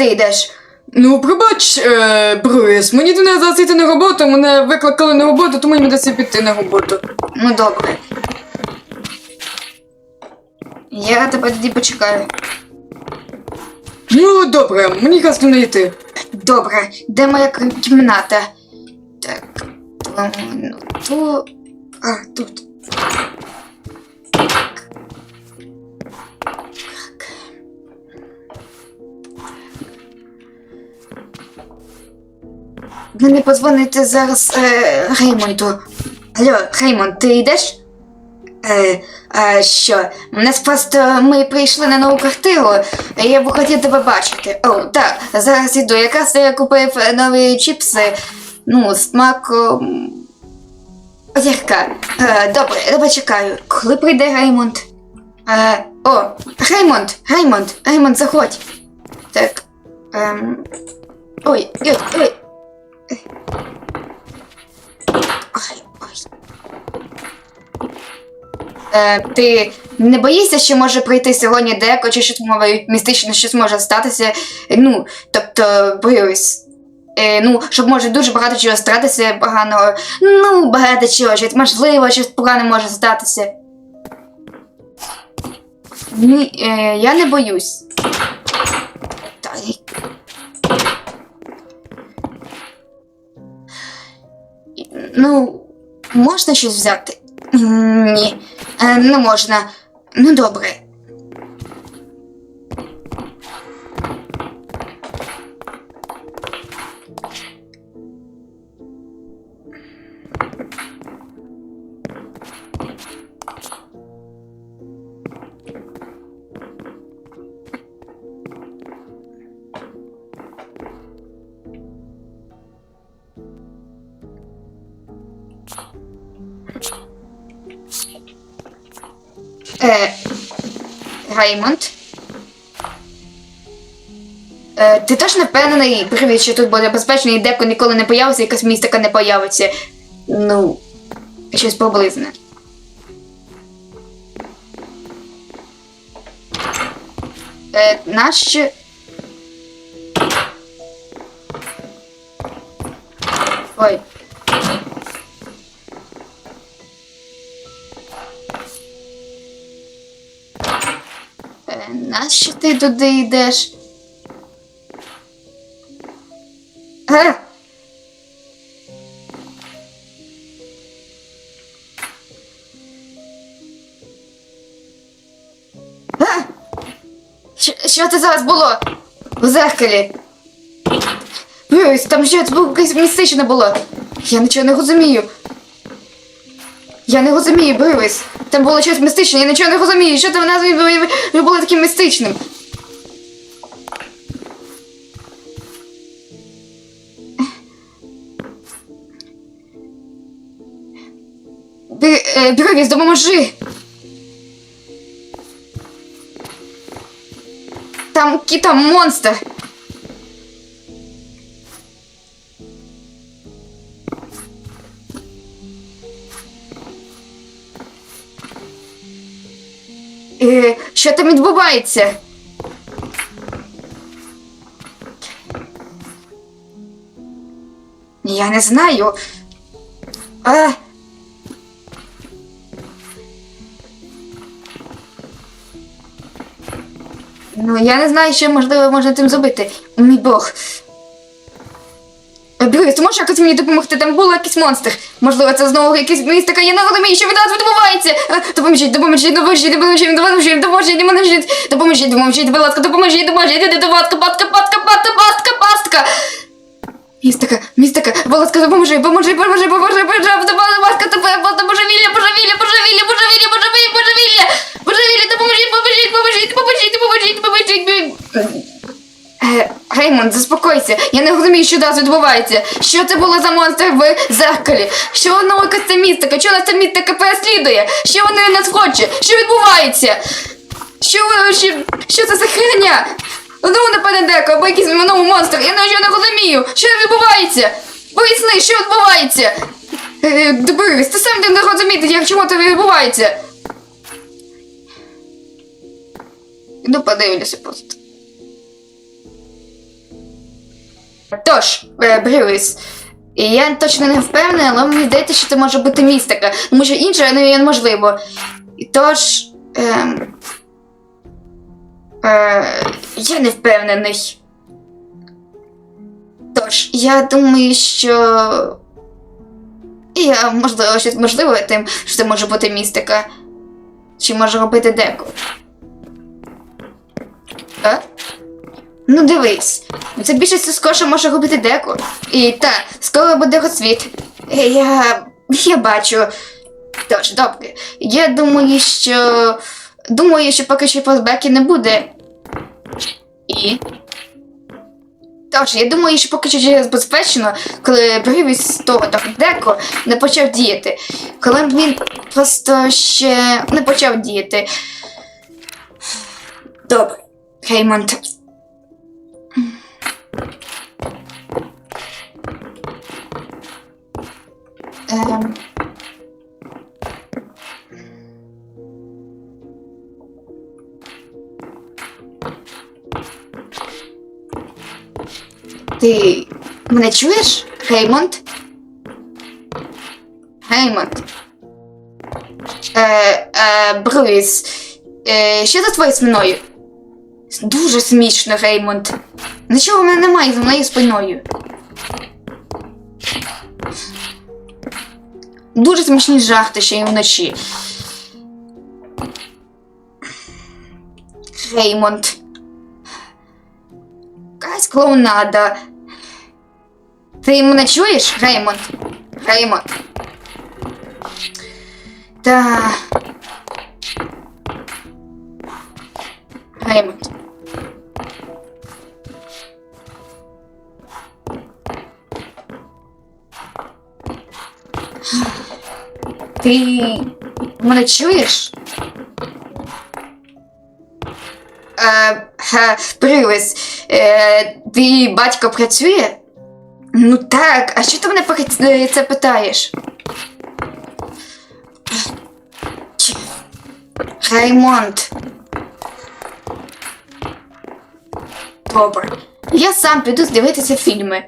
Ти куди йдеш? Ну, пробач, е, Брюс, мені до зараз йти на роботу, мене викликали на роботу, тому мені досі піти на роботу. Ну добре. Я тебе тоді почекаю. Ну, добре, мені якраз не йти. Добре, де моя кімната? Так. то, Ну, ту. А, тут. Мені подзвонити зараз е, Реймонду. Алло, Реймонд, ти йдеш? Е, а що? У нас просто ми прийшли на нову квартиру, і я б хотів тебе бачити. О, так, зараз іду. Якраз я купив е, нові чіпси. Ну, смаком. Огірка. Е, добре, тебе чекаю. Коли прийде Реймонд? Е, о, Реймонд, Реймонд, Реймонд, заходь. Так. Ем. Ой, ой, ой. Е, ти не боїшся, що може прийти сьогодні деко, чи щось мови містично щось може статися? Ну, тобто, боюсь. Е, ну, щоб може дуже багато чого стратися поганого. Ну, багато чого, щось можливо, щось погане може статися. Ні, е, я не боюсь. Ну, можна щось взяти? Ні, е, не можна. Ну добре. Е, Реймонд? Е, ти теж не впевнений, привіт, що тут буде безпечно і деко ніколи не появиться, якась містика не появиться. Ну, щось поблизне. Е, нащо? Ой. Нащо ти туди йдеш? Е? Е? Що, що це зараз було? У зеркалі? Ой, там щось було якесь містичне було. Я нічого не розумію. Я не розумію, Бривис. Там було щось містичне, я нічого не розумію. Що там в ви було таким містичним? Бри- е, допоможи! Там кіта монстр. Що там відбувається? Я не знаю. А... Ну, я не знаю, що можливо можна тим зробити. Мій Бог. Е, ти можеш якось мені допомогти? Там був якийсь монстр. Можливо, це знову якийсь містика, я не розумію, що від нас відбувається. Е, Допоможіть, допоможіть, допоможіть, допоможіть, допоможіть, допоможіть, допоможіть, допоможіть, допоможіть, будь ласка, допоможіть, допоможіть, ласка, пастка, пастка, пастка, пастка, пастка. Містика, містика, будь ласка, допоможи, поможи, поможи, поможи, поможи, будь ласка, тебе, божевілля, божевілля, божевілля, божевілля, божевілля, божевілля, божевілля, допоможіть, поможіть, поможіть, поможіть, поможіть, поможіть. Е, Реймонд, заспокойся. Я не розумію, що зараз відбувається. Що це було за монстр в зеркалі? Що воно якась ця містика? Що нас ця містика переслідує? Що вони від нас хоче? Що відбувається? Що, ви- що, що це за херня? Ну, напевне, деко, або якийсь новий монстр. Я нічого не розумію. Що відбувається? Поясни, що відбувається? Е, Дебрис, ти сам не розуміти, як чому це відбувається. Ну, подивлюся просто. Тож, е, Брюс, я точно не впевнена, але мені здається, що це може бути містика, тому що інше неможливо. Тож. Е, е, я не впевнений. Тож, я думаю, що. Я, можливо, щось можливе тим, що це може бути містика. Чи може робити деко. А? Ну дивись, це більше скорше може робити деко. І так, скоро буде розсвіт. Е, Я. я бачу. Тож, добре. Я думаю, що. Думаю, що поки що флешбеків не буде. І. Тож, я думаю, що поки що безпечно, коли Брівіс з того так деко не почав діяти. Коли він просто ще не почав діяти. Добре, Хеймонд. Ем. Ти мене чуєш, Хеймонд? Хеймонд. Е, е, Брюс, е, що за твоєю спиною? Дуже смішно, Реймонд. Нічого в мене немає за моєю спиною. Дуже смішні жарти ще й вночі. Реймонд. Якась клоунада. Ти мене чуєш, Реймонд? Реймонд. Та. Реймонд. Ти мене чуєш? Е, е, е, твій батько працює? Ну так, а що ти мене про це- це питаєш? Раймонд. Добре. Я сам піду дивитися фільми.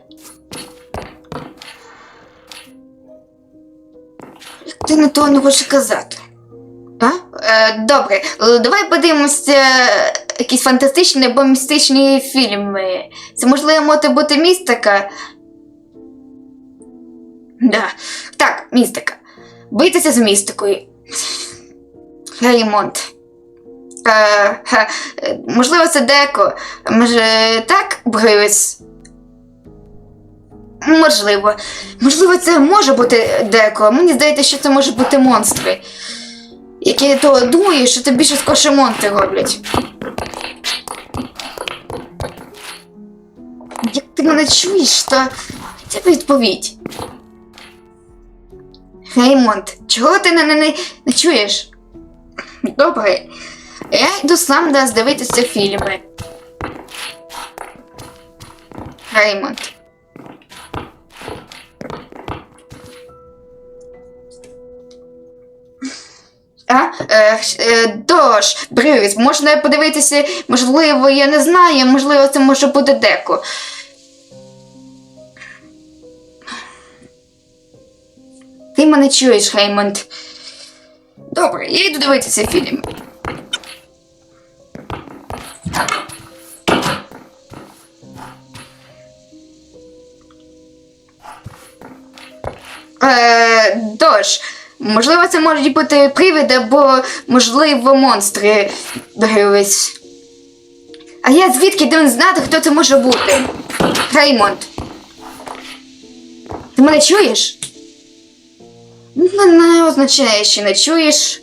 Ти на того не хочеш казати? А? Е, добре, давай подивимося е, якісь фантастичні або містичні фільми. Це можливо може бути містика. Да. Так, містика. Бийтеся з містикою. Реймонд. Е, е, можливо, це деко. Може, так, Брюс? Можливо. Можливо, це може бути деко. Мені здається, що це може бути монстри. Які то думаю, що це більше скорше монстри роблять. Як ти мене чуєш, то це відповідь. Реймонд, чого ти не, не, не, чуєш? Добре. Я йду сам дивитися фільми. Реймонд. А? Е, е, Дож, Брюс, можна подивитися, можливо, я не знаю, можливо, це може бути деко. Ти мене чуєш, Хеймонд. Добре, я йду дивитися фільм. Е, Дож, можливо, це можуть бути привиди або, можливо, монстри. Дивись. А я звідки дивен знати, хто це може бути? Реймонд. Ти мене чуєш? Не означає, що не чуєш.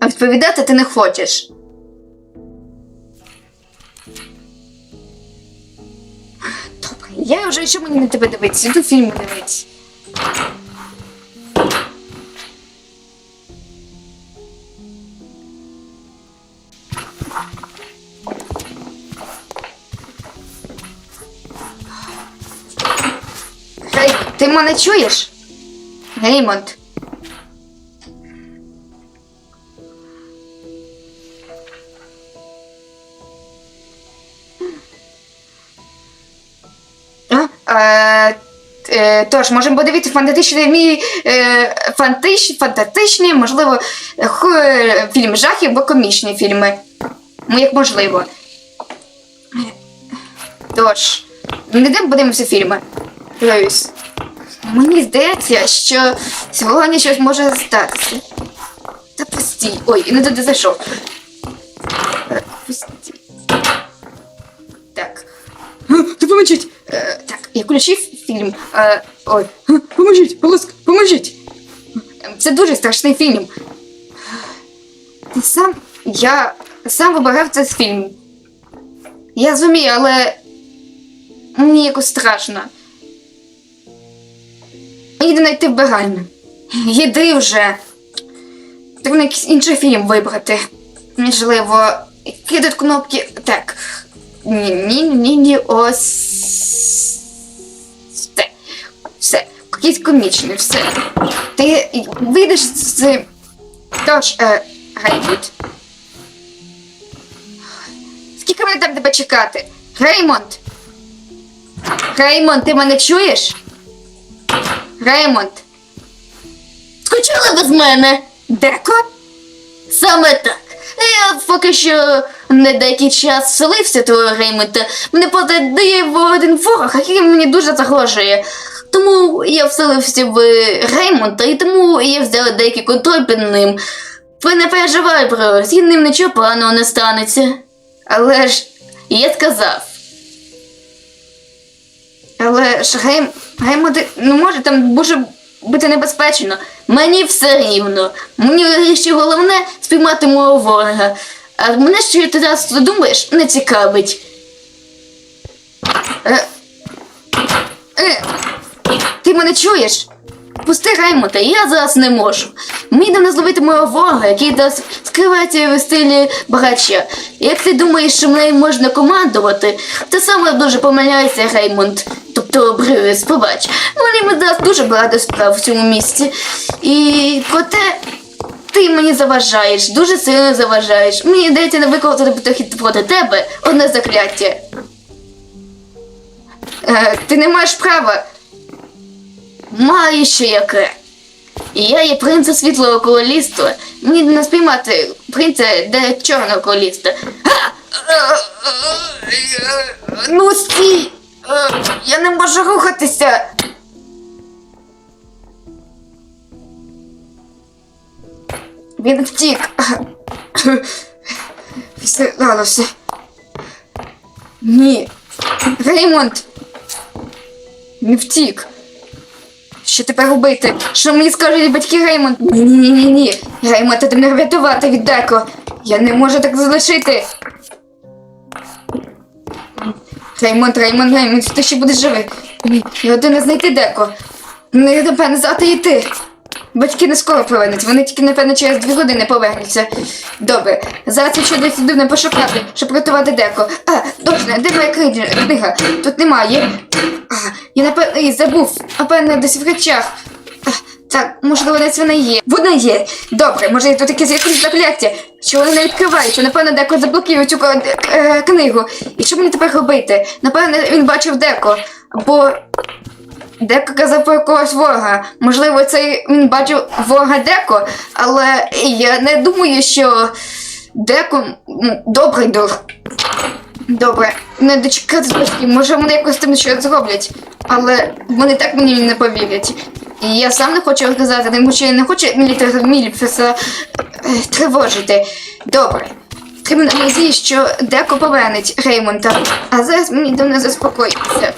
А відповідати ти не хочеш. Добре, я вже що мені на тебе дивитися, іду фільми дивитися. Мене чуєш? Геймонд. Е, е, тож, можемо подивитися фантастичний мій е, фантич, фантастичні, можливо, х, фільм жахів або комічні фільми. Ну, як можливо. Тож, не йдемо подивимося фільми. Дивись. Мені здається, що сьогодні щось може статися. Та пусті. Ой, не туди зайшов. Е, Пусті. Так. Допоможіть! Е, так, я включив фільм. Е, ой, Поможіть, будь ласка, поможіть! це дуже страшний фільм. Ти сам. Я сам вибирав цей фільм. Я розумію, але мені якось страшно. Мені не йти вбиральню. Їди вже. Треба якийсь інший фільм вибрати. Можливо, тут кнопки. Так. Ні, ні, ні, ні, ось. Все. Все. Якийсь комічний, все. Ти вийдеш з. Тож, е, Реймонд. Скільки мене там тебе чекати? Реймонд! Реймонд, ти мене чуєш? Реймонд! Скучали без мене. Деко? Саме так. Я поки що не деякий час вселився твого Реймонта. Мене подає в один ворог, який мені дуже загрожує. Тому я вселився в Реймонта, і тому я взяла деякий контроль під ним. Ви не переживай про з ним нічого поганого не станеться. Але ж. Я сказав. Але ж Рейм. Реймонд, ну може там може бути небезпечно. Мені все рівно. Мені ще головне спіймати мого ворога. А мене що ти зараз думаєш, не цікавить. Е, е, ти мене чуєш? Пусти Реймонта, я зараз не можу. Мені давно зловити мого ворога, який десь скривається в стилі багача. Як ти думаєш, що мною можна командувати, ти саме дуже помиляєшся, Реймонд. Тобто Брюс, побач. Мені дасть дуже багато справ в цьому місці. І проте ти мені заважаєш, дуже сильно заважаєш. Мені йдеться не підхід проти тебе одне закляття. Е, ти не маєш права. Маю ще яке. Я є принца світлого королівства. Мені не спіймати принца де чорного королівства. Ну стій! Е, я не можу рухатися. Він втік. Сталося. Ні. Реймонд. Не втік. Що тепер робити? Що мені скажуть батьки Реймонд? Ні, ні. Реймонд, ти мене врятувати від Деко. Я не можу так залишити. Реймонд, Реймонд, Реймонд, ти ще будеш живий. Я один знайти деко. Не напевно завтра йти. Батьки не скоро повернуться, вони тільки, напевно, через дві години повернуться. Добре, зараз я десь дивно пошукати, щоб рятувати деко. А, точно, де моя книга? Тут немає. А, я напевно забув, напевно, десь в речах. А, так, можливо, десь вона є. Вона є. Добре, може тут якесь якесь закляття, що вони не відкриваються. Напевно, деко заблокує цю е, е, книгу. І що мені тепер робити? Напевно, він бачив деко. Бо Деко казав про якогось ворога. Можливо, це він бачив ворога Деко, але я не думаю, що Деко добрий друг. Добре, не батьків, може вони якось там щось зроблять, але вони так мені не повірять. І я сам не хочу розказати, тому що я не хочу Міліфеса е, тривожити. Добре. Треба надії, що Деко повернеть Реймонта, а зараз мені давно заспокоїться.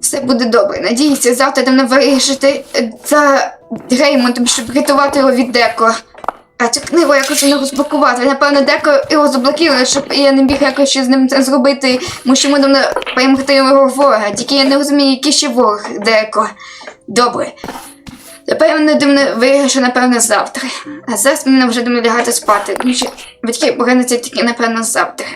Все буде добре. Надіюся, завтра давно вирішити е, за Реймондом, щоб рятувати його від Деко. А цю книгу якось не розблокувати. Напевно, Деко його заблокували, щоб я не міг якось щось з ним це зробити. Мусимо давно перемогти його ворога. Тільки я не розумію, який ще ворог Деко. Добре. Мене дивно вирішу, напевно, завтра. А зараз мені вже думаю лягати спати. Батьки повернуться тільки, напевно, завтра.